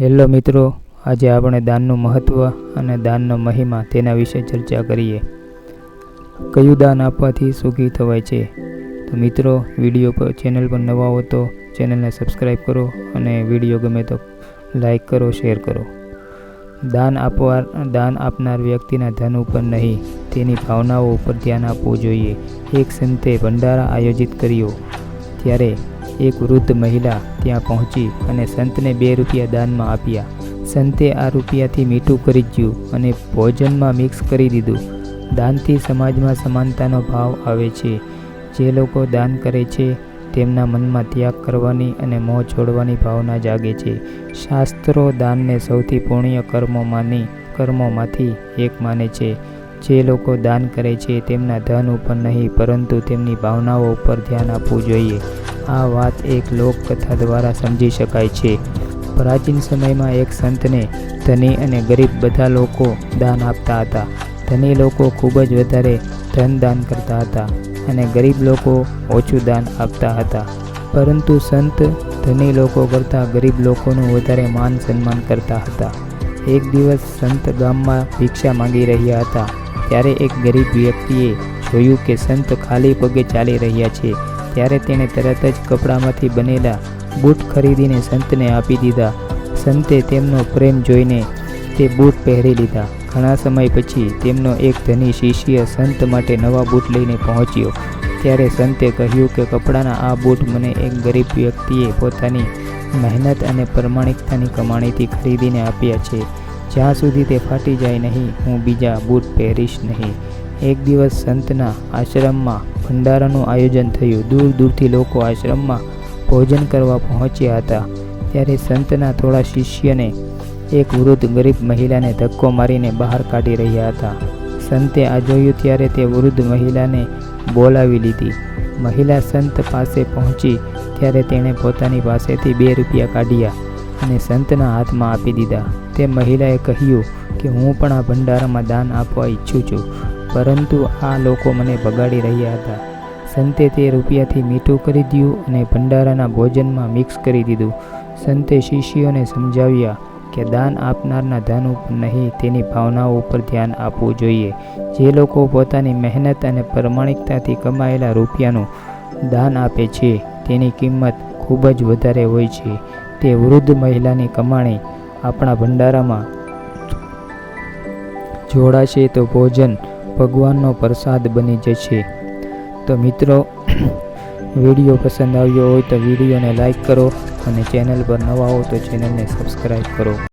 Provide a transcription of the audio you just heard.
Hello મિત્રો, આજે આપણે દાનનું મહત્ત્વ અને દાનનો મહિમા તેના વિશે ચર્ચા કરીએ. કયું દાન આપવાથી સુખી થવાય છે? તો મિત્રો, વીડિયો પર ચેનલ પર નવા હો તો ચેનલને સબસ્ક્રાઈબ કરો અને વીડિયો ગમે તો લાઈક કરો, શેર કરો. દાન આપવા દાન આપનાર વ્યક્તિના ધન ઉપર નહીં, તેની ભાવનાઓ ઉપર ધ્યાન આપવું જોઈએ. એક સંતે ભંડારા આયોજિત કર્યો. ત્યારે એક વૃદ્ધ મહિલા ત્યાં પહોંચી અને સંતને બે રૂપિયા દાનમાં આપ્યા. સંતે આ રૂપિયાથી મીઠું કરી ગયું અને ભોજનમાં મિક્સ કરી દીધું. દાનથી સમાજમાં સમાનતાનો ભાવ આવે છે. જે લોકો દાન કરે છે, તેમના મનમાં ત્યાગ કરવાની અને મોહ છોડવાની ભાવના જાગે છે. શાસ્ત્રો દાનને સૌથી પુણ્ય કર્મોમાંની કર્મોમાંથી એક માને છે. જે લોકો દાન કરે છે, તેમના ધન ઉપર નહીં, પરંતુ તેમની ભાવનાઓ ઉપર ધ્યાન આપવું જોઈએ. આ વાત એક લોકકથા દ્વારા સમજી શકાય છે. પ્રાચીન સમયમાં એક સંતને ધની અને ગરીબ બધા લોકો દાન આપતા હતા. ધની લોકો ખૂબ જ વધારે ધન દાન કરતા હતા અને ગરીબ લોકો ઓછું દાન આપતા હતા. પરંતુ સંત ધની લોકો કરતાં ગરીબ લોકોનું વધારે માન સન્માન કરતા હતા. એક દિવસ સંત ગામમાં ભિક્ષા માંગી રહ્યા હતા. ત્યારે એક ગરીબ વ્યક્તિએ જોયું કે સંત ખાલી પગે ચાલી રહ્યા છે. ત્યારે તેણે તરત જ કપડામાંથી બનેલા બૂટ ખરીદીને સંતને આપી દીધા. સંતે તેમનો પ્રેમ જોઈને તે બૂટ પહેરી લીધા. ઘણા સમય પછી તેમનો એક ધની શિષ્ય સંત માટે નવા બૂટ લઈને પહોંચ્યો. ત્યારે સંતે કહ્યું કે કપડાના આ બૂટ મને એક ગરીબ વ્યક્તિએ પોતાની મહેનત અને પ્રમાણિકતાની કમાણીથી ખરીદીને આપ્યા છે. જ્યાં સુધી તે ફાટી જાય નહીં, હું બીજા બૂટ પહેરીશ નહીં. એક દિવસ સંતના આશ્રમમાં ભંડારાનું આયોજન થયું. દૂર દૂરથી લોકો આશ્રમમાં ભોજન કરવા પહોંચ્યા હતા. ત્યારે સંતના થોડા શિષ્યને એક વૃદ્ધ ગરીબ મહિલાને ધક્કો મારીને બહાર કાઢી રહ્યા હતા. સંતે આ જોયું ત્યારે તે વૃદ્ધ મહિલાને બોલાવી લીધી. મહિલા સંત પાસે પહોંચી ત્યારે તેણે પોતાની પાસેથી બે રૂપિયા કાઢ્યા અને સંતના હાથમાં આપી દીધા. તે મહિલાએ કહ્યું કે હું પણ આ ભંડારામાં દાન આપવા ઈચ્છું છું. પરંતુ આ લોકો મને બગાડી રહ્યા હતા. સંતે તે રૂપિયાથી મીઠું કરી દીધું અને ભંડારાના ભોજનમાં મિક્સ કરી દીધું. સંતે શિષ્યોને સમજાવ્યા કે દાન આપનારના ધન ઉપર નહીં, તેની ભાવનાઓ ઉપર ધ્યાન આપવું જોઈએ. જે લોકો પોતાની મહેનત અને પ્રમાણિકતાથી કમાયેલા રૂપિયાનું દાન આપે છે, તેની કિંમત ખૂબ જ વધારે હોય છે. તે વૃદ્ધ મહિલાની કમાણી આપણા ભંડારામાં જોડાશે તો ભોજન ભગવાનનો પ્રસાદ બની જશે. તો મિત્રો, વીડિયો પસંદ આવ્યો હોય તો વિડીયોને લાઈક કરો અને ચેનલ પર નવા હો તો ચેનલને સબસ્ક્રાઈબ કરો.